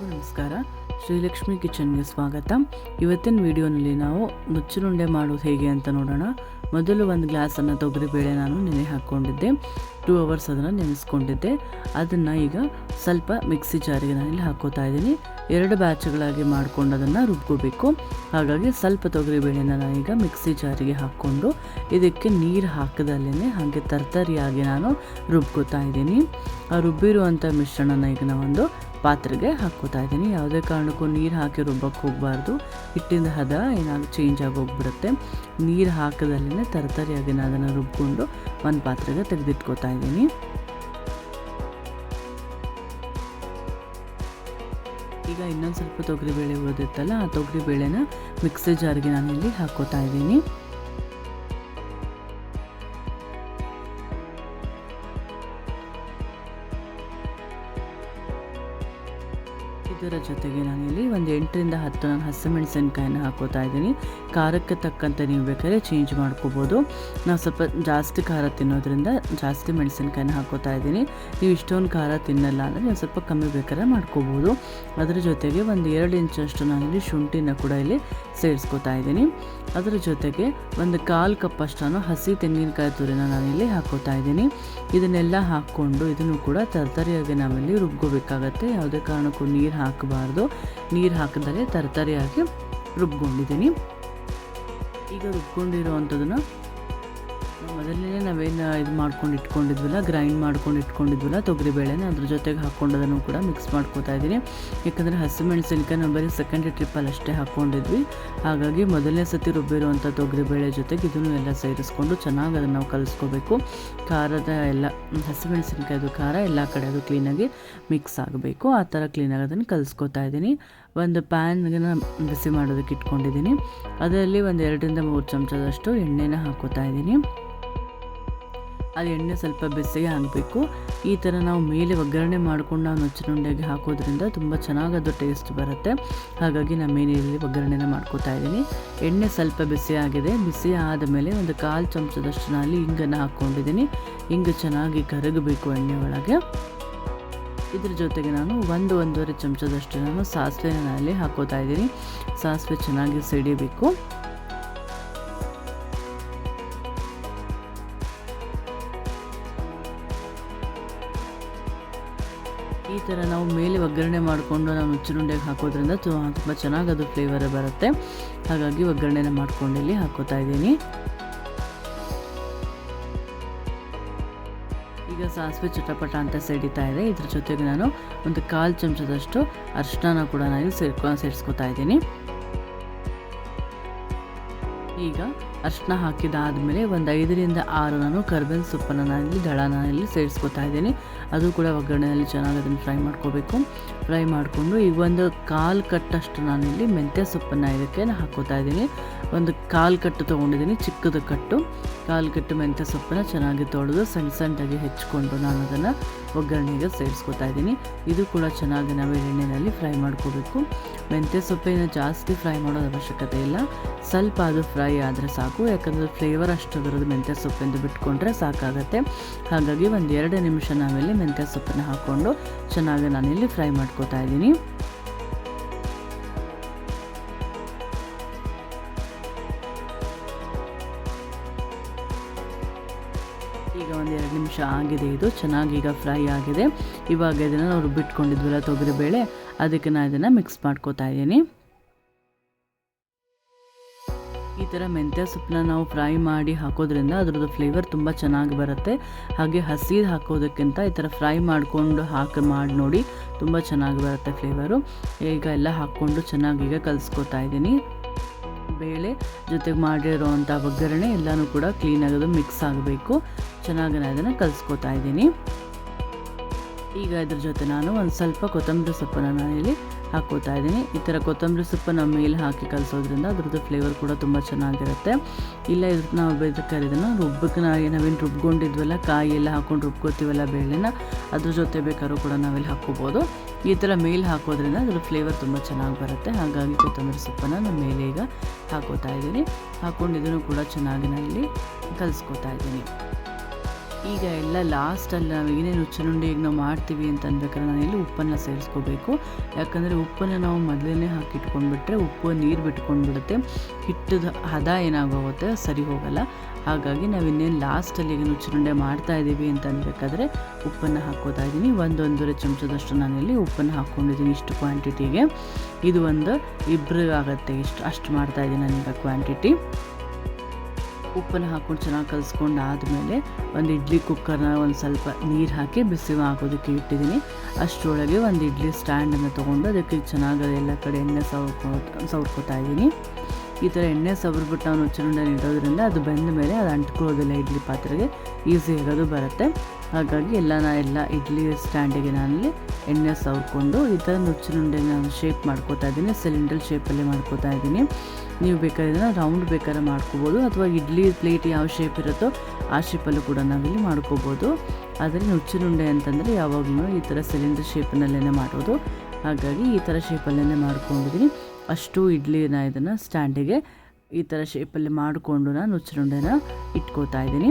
ಎಲ್ರಿಗೂ ನಮಸ್ಕಾರ. ಶ್ರೀಲಕ್ಷ್ಮಿ ಕಿಚನ್ಗೆ ಸ್ವಾಗತ. ಇವತ್ತಿನ ವಿಡಿಯೋನಲ್ಲಿ ನಾವು ನುಚ್ಚುರುಂಡೆ ಮಾಡೋದು ಹೇಗೆ ಅಂತ ನೋಡೋಣ. ಮೊದಲು ಒಂದು ಗ್ಲಾಸನ್ನು ತೊಗರಿಬೇಳೆ ನಾನು ನೆನೆ ಹಾಕ್ಕೊಂಡಿದ್ದೆ. ಟೂ ಅವರ್ಸ್ ಅದನ್ನು ನೆನೆಸ್ಕೊಂಡಿದ್ದೆ. ಅದನ್ನು ಈಗ ಸ್ವಲ್ಪ ಮಿಕ್ಸಿ ಜಾರಿಗೆ ನಾನಿಲ್ಲಿ ಹಾಕೋತಾ ಇದ್ದೀನಿ. ಎರಡು ಬ್ಯಾಚ್ಗಳಾಗಿ ಮಾಡಿಕೊಂಡು ಅದನ್ನು ರುಬ್ಕೋಬೇಕು. ಹಾಗಾಗಿ ಸ್ವಲ್ಪ ತೊಗರಿಬೇಳೆನ ಈಗ ಮಿಕ್ಸಿ ಜಾರಿಗೆ ಹಾಕ್ಕೊಂಡು ಇದಕ್ಕೆ ನೀರು ಹಾಕದಲ್ಲೇ ಹಾಗೆ ತರ್ತರಿಯಾಗಿ ನಾನು ರುಬ್ಕೋತಾ ಇದ್ದೀನಿ. ಆ ರುಬ್ಬಿರುವಂಥ ಮಿಶ್ರಣನ ಈಗ ನಾವೊಂದು ಪಾತ್ರೆಗೆ ಹಾಕ್ಕೋತಾ ಇದ್ದೀನಿ. ಯಾವುದೇ ಕಾರಣಕ್ಕೂ ನೀರು ಹಾಕಿ ರುಬ್ಬಕ್ಕೆ ಹೋಗಬಾರ್ದು. ಹಿಟ್ಟಿಂದ ಹದ ಏನಾದರೂ ಚೇಂಜ್ ಆಗಿ ಹೋಗ್ಬಿಡುತ್ತೆ ನೀರು ಹಾಕದಲ್ಲೇ ತರತರಿಯಾಗಿ ನಾನು ಅದನ್ನು ರುಬ್ಬಿಕೊಂಡು ಒಂದು ಪಾತ್ರೆಗೆ ತೆಗೆದಿಟ್ಕೋತಾ ಇದ್ದೀನಿ. ಈಗ ಇನ್ನೊಂದು ಸ್ವಲ್ಪ ತೊಗರಿಬೇಳೆ ಉಳಿದಿತ್ತಲ್ಲ ಆ ತೊಗರಿಬೇಳೆನ ಮಿಕ್ಸಿ ಜಾರ್ಗೆ ನಾನಿಲ್ಲಿ ಹಾಕೋತಾ ಇದ್ದೀನಿ. ಇದರ ಜೊತೆಗೆ ನಾನಿಲ್ಲಿ ಒಂದು ಎಂಟರಿಂದ ಹತ್ತು ನಾನು ಹಸಿಮೆಣಸಿನ್ಕಾಯಿನ ಹಾಕೋತಾ ಇದ್ದೀನಿ. ಖಾರಕ್ಕೆ ತಕ್ಕಂತೆ ನೀವು ಬೇಕಾದ್ರೆ ಚೇಂಜ್ ಮಾಡ್ಕೋಬೋದು. ನಾವು ಸ್ವಲ್ಪ ಜಾಸ್ತಿ ಖಾರ ತಿನ್ನೋದ್ರಿಂದ ಜಾಸ್ತಿ ಮೆಣಸಿನ್ಕಾಯಿನ ಹಾಕೋತಾ ಇದ್ದೀನಿ. ನೀವು ಇಷ್ಟೊಂದು ಖಾರ ತಿನ್ನಲ್ಲ ಅಂದರೆ ನೀವು ಸ್ವಲ್ಪ ಕಮ್ಮಿ ಬೇಕಾದ್ರೆ ಮಾಡ್ಕೋಬೋದು. ಅದರ ಜೊತೆಗೆ ಒಂದು ಎರಡು ಇಂಚಷ್ಟು ನಾನಿಲ್ಲಿ ಶುಂಠಿನ ಕೂಡ ಇಲ್ಲಿ ಸೇರಿಸ್ಕೋತಾ ಇದ್ದೀನಿ. ಅದರ ಜೊತೆಗೆ ಒಂದು ಕಾಲು ಕಪ್ಪಷ್ಟು ಹಸಿ ತೆಂಗಿನಕಾಯಿ ತುರಿನ ನಾನಿಲ್ಲಿ ಹಾಕೋತಾ ಇದ್ದೀನಿ. ಇದನ್ನೆಲ್ಲ ಹಾಕ್ಕೊಂಡು ಇದನ್ನು ಕೂಡ ತರ್ತರಿಯಾಗಿ ನಾವಿಲ್ಲಿ ರುಬ್ಕೋಬೇಕಾಗತ್ತೆ. ಯಾವುದೇ ಕಾರಣಕ್ಕೂ ನೀರು ಹಾಕಬಾರ್ದು. ನೀರು ಹಾಕಿದರೆ ತರತರಿಯಾಗಿ ರುಬ್ಕೊಂಡಿದ್ದೀನಿ. ಈಗ ರುಬ್ಕೊಂಡಿರೋ ಅಂಥದ್ದನ್ನು ಮೊದಲನೇ ನಾವೇನು ಇದು ಮಾಡ್ಕೊಂಡು ಇಟ್ಕೊಂಡಿದ್ವಲ್ಲ ಗ್ರೈಂಡ್ ಮಾಡ್ಕೊಂಡು ಇಟ್ಕೊಂಡಿದ್ವಲ್ಲ, ತೊಗರಿ ಬೇಳೆನ ಅದ್ರ ಜೊತೆಗೆ ಹಾಕ್ಕೊಂಡು ಕೂಡ ಮಿಕ್ಸ್ ಮಾಡ್ಕೋತಾ ಇದ್ದೀನಿ. ಯಾಕಂದರೆ ಹಸಿಮೆಣಸಿನ್ಕಾಯಿ ನಾವು ಬರೀ ಸೆಕೆಂಡ್ ಟ್ರಿಪ್ಪಲ್ಲಿ ಅಷ್ಟೇ ಹಾಕ್ಕೊಂಡಿದ್ವಿ. ಹಾಗಾಗಿ ಮೊದಲನೇ ಸತಿ ರುಬ್ಬಿರುವಂಥ ತೊಗರಿಬೇಳೆ ಜೊತೆಗೆ ಇದನ್ನು ಎಲ್ಲ ಸೇರಿಸ್ಕೊಂಡು ಚೆನ್ನಾಗಿ ಅದನ್ನು ನಾವು ಕಲಿಸ್ಕೋಬೇಕು. ಖಾರದ ಎಲ್ಲ ಹಸಿಮೆಣಸಿನ್ಕಾಯ್ದು ಖಾರ, ಎಲ್ಲ ಕಡೆ ಅದು ಕ್ಲೀನಾಗಿ ಮಿಕ್ಸ್ ಆಗಬೇಕು. ಆ ಥರ ಕ್ಲೀನಾಗಿ ಅದನ್ನು ಕಲಿಸ್ಕೋತಾ ಇದ್ದೀನಿ. ಒಂದು ಪ್ಯಾನ್ಗೆ ಬಿಸಿ ಮಾಡೋದಕ್ಕೆ ಇಟ್ಕೊಂಡಿದ್ದೀನಿ. ಅದರಲ್ಲಿ ಒಂದು ಎರಡರಿಂದ ಮೂರು ಚಮಚದಷ್ಟು ಎಣ್ಣೆನ ಹಾಕೋತಾ ಇದ್ದೀನಿ. ಅದು ಎಣ್ಣೆ ಸ್ವಲ್ಪ ಬಿಸಿ ಆಗಬೇಕು ಈ ಥರ ನಾವು ಮೇಲೆ ಒಗ್ಗರಣೆ ಮಾಡ್ಕೊಂಡು ನಾವು ನುಚ್ಚಿನುಂಡೆಗೆ ಹಾಕೋದ್ರಿಂದ ತುಂಬ ಚೆನ್ನಾಗಿ ಅದು ಟೇಸ್ಟ್ ಬರುತ್ತೆ. ಹಾಗಾಗಿ ನಾನು ಮೇನೆಯಲ್ಲಿ ಒಗ್ಗರಣೆನ ಮಾಡ್ಕೋತಾ ಇದ್ದೀನಿ. ಎಣ್ಣೆ ಸ್ವಲ್ಪ ಬಿಸಿ ಆಗಿದೆ. ಬಿಸಿ ಆದಮೇಲೆ ಒಂದು ಕಾಲು ಚಮಚದಷ್ಟು ನಾನು ಹಿಂಗನ್ನು ಹಾಕ್ಕೊಂಡಿದ್ದೀನಿ. ಹಿಂಗೆ ಚೆನ್ನಾಗಿ ಕರಗಬೇಕು ಎಣ್ಣೆ ಒಳಗೆ. ಇದ್ರ ಜೊತೆಗೆ ನಾನು ಒಂದು ಒಂದೂವರೆ ಚಮಚದಷ್ಟು ನಾನು ಸಾಸಿವೆನ ಅಲ್ಲಿ ಹಾಕೋತಾ ಇದ್ದೀನಿ. ಸಾಸಿವೆ ಚೆನ್ನಾಗಿ ಸಿಡಿಬೇಕು. ಈ ಥರ ನಾವು ಮೇಲೆ ಒಗ್ಗರಣೆ ಮಾಡಿಕೊಂಡು ನಾವು ಚುರುಂಡೆಗೆ ಹಾಕೋದ್ರಿಂದ ತುಂಬ ಚೆನ್ನಾಗಿ ಅದು ಫ್ಲೇವರ್ ಬರುತ್ತೆ. ಹಾಗಾಗಿ ಒಗ್ಗರಣೆನ ಮಾಡ್ಕೊಂಡು ಇಲ್ಲಿ ಹಾಕೋತಾ ಇದ್ದೀನಿ. ಈಗ ಸಾಸಿವೆ ಚಟಪಟ ಅಂತ ಸಿಡಿತಾ ಇದೆ. ಇದ್ರ ಜೊತೆಗೆ ನಾನು ಒಂದು ಕಾಲು ಚಮಚದಷ್ಟು ಅರಿಶಿನ ಕೂಡ ನಾನು ಸೇರ್ಕೊ ಸೇರಿಸ್ಕೊತಾ ಇದ್ದೀನಿ. ಈಗ ಅರಿಶಿನ ಹಾಕಿದಾದಮೇಲೆ ಒಂದು ಐದರಿಂದ ಆರು ನಾನು ಕರ್ಬೇವಿನ ಸೊಪ್ಪನ್ನು ಇಲ್ಲಿ ದಳನ ಇಲ್ಲಿ ಸೇರಿಸ್ಕೊತಾ ಇದ್ದೀನಿ. ಅದು ಕೂಡ ಒಗ್ಗರಣೆಯಲ್ಲಿ ಚೆನ್ನಾಗಿ ಅದನ್ನು ಫ್ರೈ ಮಾಡ್ಕೋಬೇಕು. ಫ್ರೈ ಮಾಡಿಕೊಂಡು ಈ ಒಂದು ಕಾಲು ಕಟ್ಟಷ್ಟು ನಾನಿಲ್ಲಿ ಮೆಂತ್ಯ ಸೊಪ್ಪನ್ನು ಇದಕ್ಕೆ ಹಾಕೋತಾ ಇದ್ದೀನಿ. ಒಂದು ಕಾಲು ಕಟ್ಟು ತೊಗೊಂಡಿದ್ದೀನಿ, ಚಿಕ್ಕದ ಕಟ್ಟು. ಕಾಲು ಕಟ್ಟು ಮೆಂತ್ಯ ಸೊಪ್ಪನ್ನು ಚೆನ್ನಾಗಿ ತೊಳೆದು ಸಣ್ಣ ಸಣ್ಣದಾಗಿ ಹೆಚ್ಕೊಂಡು ನಾನು ಅದನ್ನು ಒಗ್ಗರಣೆಗೆ ಸೇರಿಸ್ಕೊತಾ ಇದ್ದೀನಿ. ಇದು ಕೂಡ ಚೆನ್ನಾಗಿ ನಾವು ಎಣ್ಣೆಯಲ್ಲಿ ಫ್ರೈ ಮಾಡ್ಕೋಬೇಕು. ಮೆಂತ್ಯ ಸೊಪ್ಪಿನ ಜಾಸ್ತಿ ಫ್ರೈ ಮಾಡೋದು ಅವಶ್ಯಕತೆ ಇಲ್ಲ. ಸ್ವಲ್ಪ ಅದು ಫ್ರೈ ಆದರೆ ಸಾಕು. ಯಾಕಂದರೆ ಫ್ಲೇವರ್ ಅಷ್ಟು ಬರೋದು ಮೆಂತ್ಯ ಸೊಪ್ಪೆಂದು ಬಿಟ್ಕೊಂಡ್ರೆ ಸಾಕಾಗತ್ತೆ. ಹಾಗಾಗಿ ಒಂದು ಎರಡು ನಿಮಿಷ ನಾವಿಲ್ಲಿ ಮೆಂತ್ಯ ಸೊಪ್ಪನ್ನು ಹಾಕ್ಕೊಂಡು ಚೆನ್ನಾಗಿ ನಾನಿಲ್ಲಿ ಫ್ರೈ ಮಾಡ್ಕೋತಾ ಇದ್ದೀನಿ. ಈಗ ಒಂದು ಎರಡು ನಿಮಿಷ ಆಗಿದೆ ಇದು. ಚೆನ್ನಾಗಿ ಈಗ ಫ್ರೈ ಆಗಿದೆ. ಇವಾಗ ಇದನ್ನು ನಾವು ರುಬ್ಬಿಟ್ಕೊಂಡಿದ್ವಲ್ಲ ತೊಗರಿಬೇಳೆ ಅದಕ್ಕೆ ನಾನು ಇದನ್ನು ಮಿಕ್ಸ್ ಮಾಡ್ಕೋತಾ ಇದ್ದೀನಿ. ಈ ಥರ ಮೆಂತ್ಯ ಸೊಪ್ಪನ್ನ ನಾವು ಫ್ರೈ ಮಾಡಿ ಹಾಕೋದ್ರಿಂದ ಅದರದ್ದು ಫ್ಲೇವರ್ ತುಂಬ ಚೆನ್ನಾಗಿ ಬರುತ್ತೆ. ಹಾಗೆ ಹಸಿ ಹಾಕೋದಕ್ಕಿಂತ ಈ ಥರ ಫ್ರೈ ಮಾಡಿಕೊಂಡು ಹಾಕಿ, ಮಾಡಿ ನೋಡಿ ತುಂಬ ಚೆನ್ನಾಗಿ ಬರುತ್ತೆ ಫ್ಲೇವರು ಈಗ ಎಲ್ಲ ಹಾಕ್ಕೊಂಡು ಚೆನ್ನಾಗಿ ಈಗ ಕಲಿಸ್ಕೊತಾ ಇದ್ದೀನಿ. ಬೇಳೆ ಜೊತೆಗೆ ಮಾಡಿರೋವಂಥ ಒಗ್ಗರಣೆ ಎಲ್ಲನೂ ಕೂಡ ಕ್ಲೀನಾಗಿ ಅದು ಮಿಕ್ಸ್ ಆಗಬೇಕು. ಚೆನ್ನಾಗಿ ನಾನು ಅದನ್ನು ಕಲಿಸ್ಕೊತಾ ಇದ್ದೀನಿ. ಈಗ ಇದ್ರ ಜೊತೆ ನಾನು ಒಂದು ಸ್ವಲ್ಪ ಕೊತ್ತಂಬರಿ ಸೊಪ್ಪನ್ನು ನಾನಿಲ್ಲಿ ಹಾಕೋತಾ ಇದ್ದೀನಿ. ಈ ಥರ ಕೊತ್ತಂಬರಿ ಸೊಪ್ಪು ನಮ್ಮ ಮೇಲೆ ಹಾಕಿ ಕಲಿಸೋದ್ರಿಂದ ಅದ್ರದ್ದು ಫ್ಲೇವರ್ ಕೂಡ ತುಂಬ ಚೆನ್ನಾಗಿರುತ್ತೆ. ಇಲ್ಲ, ಇದ್ರ ನಾವು ಬೇಕಾದ್ರೆ ಇದನ್ನು ರುಬ್ಬಕ್ಕೆ ನಾವೇನು ರುಬ್ಕೊಂಡಿದ್ವಲ್ಲ, ಕಾಯಿ ಎಲ್ಲ ಹಾಕ್ಕೊಂಡು ರುಬ್ಕೋತೀವಲ್ಲ ಬೇಳೆನ, ಅದ್ರ ಜೊತೆ ಬೇಕಾದ್ರೂ ಕೂಡ ನಾವಿಲ್ಲಿ ಹಾಕ್ಕೋಬೋದು. ಈ ಥರ ಮೇಲೆ ಹಾಕೋದ್ರಿಂದ ಅದ್ರ ಫ್ಲೇವರ್ ತುಂಬ ಚೆನ್ನಾಗಿ ಬರುತ್ತೆ. ಹಾಗಾಗಿ ಕೊತ್ತಂಬರಿ ಸೊಪ್ಪನ್ನು ನಾನು ಮೇಲೆ ಈಗ ಹಾಕೋತಾ ಇದ್ದೀನಿ. ಹಾಕ್ಕೊಂಡು ಇದನ್ನು ಕೂಡ ಚೆನ್ನಾಗಿ ನಾನು ಇಲ್ಲಿ ಕಲಿಸ್ಕೊತಾ ಇದ್ದೀನಿ. ಈಗ ಎಲ್ಲ ಲಾಸ್ಟಲ್ಲಿ ನಾವು ಏನೇನು ಉಚ್ಚನುಂಡೆ ಈಗ ನಾವು ಮಾಡ್ತೀವಿ ಅಂತ ಅನ್ಬೇಕಾದ್ರೆ ಇಲ್ಲಿ ಉಪ್ಪನ್ನು ಸೇರಿಸ್ಕೋಬೇಕು. ಯಾಕಂದರೆ ಉಪ್ಪನ್ನು ನಾವು ಮೊದಲೇ ಹಾಕಿಟ್ಕೊಂಡ್ಬಿಟ್ರೆ ಉಪ್ಪು, ನೀರು ಬಿಟ್ಕೊಂಡ್ಬಿಡುತ್ತೆ. ಹಿಟ್ಟದ ಹದ ಏನಾಗೋಗುತ್ತೆ ಸರಿ ಹೋಗಲ್ಲ. ಹಾಗಾಗಿ ನಾವು ಇನ್ನೇನು ಲಾಸ್ಟಲ್ಲಿ ಈಗ ನುಚ್ಚುನುಂಡೆ ಮಾಡ್ತಾ ಇದ್ದೀವಿ ಅಂತ ಅನ್ಬೇಕಾದ್ರೆ ಉಪ್ಪನ್ನು ಹಾಕೋತಾ ಇದ್ದೀನಿ ಒಂದೊಂದೂವರೆ ಚಮಚದಷ್ಟು ನಾನಿಲ್ಲಿ ಉಪ್ಪನ್ನು ಹಾಕ್ಕೊಂಡಿದ್ದೀನಿ ಇಷ್ಟು ಕ್ವಾಂಟಿಟಿಗೆ ಇದು ಒಂದು ಇಬ್ಬರು ಆಗುತ್ತೆ ಇಷ್ಟು, ಅಷ್ಟು ಮಾಡ್ತಾ ಇದ್ದೀನಿ ನಾನೀಗ ಕ್ವಾಂಟಿಟಿ ಉಪ್ಪನ್ನು ಹಾಕ್ಕೊಂಡು ಚೆನ್ನಾಗಿ ಕಲಿಸ್ಕೊಂಡು ಆದಮೇಲೆ ಒಂದು ಇಡ್ಲಿ ಕುಕ್ಕರ್ನ ಒಂದು ಸ್ವಲ್ಪ ನೀರು ಹಾಕಿ ಬಿಸಿ ಹಾಕೋದಕ್ಕೆ ಇಟ್ಟಿದ್ದೀನಿ. ಅಷ್ಟರೊಳಗೆ ಒಂದು ಇಡ್ಲಿ ಸ್ಟ್ಯಾಂಡನ್ನು ತೊಗೊಂಡು ಅದಕ್ಕೆ ಚೆನ್ನಾಗಿ ಎಲ್ಲ ಕಡೆ ಎಣ್ಣೆ ಸವರ್ಕೊ, ಸವರ್ಕೋತಾ ಇದ್ದೀನಿ. ಈ ಥರ ಎಣ್ಣೆ ಸವರ್ಬಿಟ್ಟು ನಾವು ನುಚ್ಚುಂಡೆ ಇಡೋದ್ರಿಂದ ಅದು ಬೆಂದ ಮೇಲೆ ಅದು ಅಂಟ್ಕೊಳ್ಳೋದಿಲ್ಲ ಇಡ್ಲಿ ಪಾತ್ರೆಗೆ. ಈಸಿಯಾಗಿ ಅದು ಬರುತ್ತೆ. ಹಾಗಾಗಿ ಎಲ್ಲ ನಾ ಎಲ್ಲ ಇಡ್ಲಿ ಸ್ಟ್ಯಾಂಡಿಗೆ ನಾನಲ್ಲಿ ಎಣ್ಣೆ ಸವರ್ಕೊಂಡು ಈ ಥರ ನುಚ್ಚಿನುಂಡೆನ ಶೇಪ್ ಮಾಡ್ಕೋತಾ ಇದ್ದೀನಿ. ಸಿಲಿಂಡರ್ ಶೇಪಲ್ಲಿ ಮಾಡ್ಕೋತಾ ಇದ್ದೀನಿ. ನೀವು ಬೇಕಾದ್ರೆ ರೌಂಡ್ ಬೇಕಾದ್ರೆ ಮಾಡ್ಕೋಬೋದು. ಅಥವಾ ಇಡ್ಲಿ ಪ್ಲೇಟ್ ಯಾವ ಶೇಪ್ ಇರುತ್ತೋ ಆ ಶೇಪಲ್ಲೂ ಕೂಡ ನಾವಿಲ್ಲಿ ಮಾಡ್ಕೋಬೋದು. ಆದರೆ ನುಚ್ಚಿನುಂಡೆ ಅಂತಂದರೆ ಯಾವಾಗಲೂ ಈ ಥರ ಸಿಲಿಂಡರ್ ಶೇಪ್ನಲ್ಲೇ ಮಾಡೋದು. ಹಾಗಾಗಿ ಈ ಥರ ಶೇಪಲ್ಲೇ ಮಾಡ್ಕೊಂಡಿದ್ದೀನಿ ಅಷ್ಟು ಇಡ್ಲಿನ ಇದನ್ನು ಸ್ಟ್ಯಾಂಡಿಗೆ ಈ ಥರ ಶೇಪಲ್ಲಿ ಮಾಡಿಕೊಂಡು ನಾನು ನುಚ್ಚಿನುಂಡೆನ ಇಟ್ಕೋತಾ ಇದ್ದೀನಿ.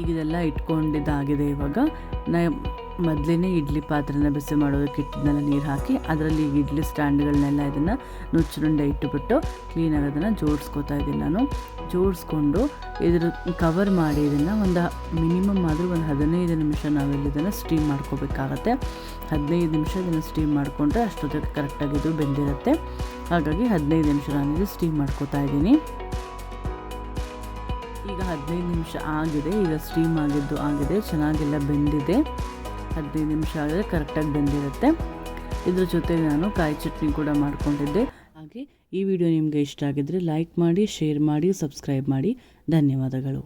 ಈಗ ಇದೆಲ್ಲ ಇಟ್ಕೊಂಡಿದ್ದಾಗಿದೆ ಇವಾಗ. ನಾ ಮೊದಲೇ ಇಡ್ಲಿ ಪಾತ್ರೆನ ಬಿಸಿ ಮಾಡೋದಕ್ಕೆ ಇಟ್ಟಿದ್ದನ್ನೆಲ್ಲ ನೀರು ಹಾಕಿ ಅದರಲ್ಲಿ ಇಡ್ಲಿ ಸ್ಟ್ಯಾಂಡ್ಗಳನ್ನೆಲ್ಲ ಇದನ್ನು ನುಚ್ಚುಂಡೆ ಇಟ್ಟುಬಿಟ್ಟು ಕ್ಲೀನಾಗಿ ಅದನ್ನು ಜೋಡಿಸ್ಕೋತಾ ಇದ್ದೀನಿ ನಾನು. ಜೋಡಿಸ್ಕೊಂಡು ಇದ್ರ ಕವರ್ ಮಾಡಿ ಇದನ್ನು ಒಂದು ಮಿನಿಮಮ್ ಆದರೂ ಒಂದು ಹದಿನೈದು ನಿಮಿಷ ನಾವಿಲ್ಲಿ ಇದನ್ನು ಸ್ಟೀಮ್ ಮಾಡ್ಕೋಬೇಕಾಗತ್ತೆ. ಹದಿನೈದು ನಿಮಿಷ ಇದನ್ನು ಸ್ಟೀಮ್ ಮಾಡಿಕೊಂಡ್ರೆ ಅಷ್ಟೊತ್ತಿಗೆ ಕರೆಕ್ಟಾಗಿ ಇದು ಬೆಂದಿರುತ್ತೆ. ಹಾಗಾಗಿ ಹದಿನೈದು ನಿಮಿಷ ನಾನಿಲ್ಲಿ ಸ್ಟೀಮ್ ಮಾಡ್ಕೋತಾ ಇದ್ದೀನಿ. ಈಗ ಹದಿನೈದು ನಿಮಿಷ ಆಗಿದೆ, ಈಗ ಸ್ಟೀಮ್ ಆಗಿದ್ದು ಆಗಿದೆ ಚೆನ್ನಾಗೆಲ್ಲ ಬೆಂದಿದೆ. ಹದಿನೈದು ನಿಮಿಷ ಆದರೆ ಕರೆಕ್ಟಾಗಿ ಬೆಂದಿರುತ್ತೆ. ಇದ್ರ ಜೊತೆಗೆ ನಾನು ಕಾಯಿ ಚಟ್ನಿ ಕೂಡ ಮಾಡ್ಕೊಂಡಿದ್ದೆ. ಹಾಗೆ ಈ ವಿಡಿಯೋ ನಿಮಗೆ ಇಷ್ಟ ಆಗಿದ್ದರೆ ಲೈಕ್ ಮಾಡಿ ಶೇರ್ ಮಾಡಿ ಸಬ್ಸ್ಕ್ರೈಬ್ ಮಾಡಿ. ಧನ್ಯವಾದಗಳು.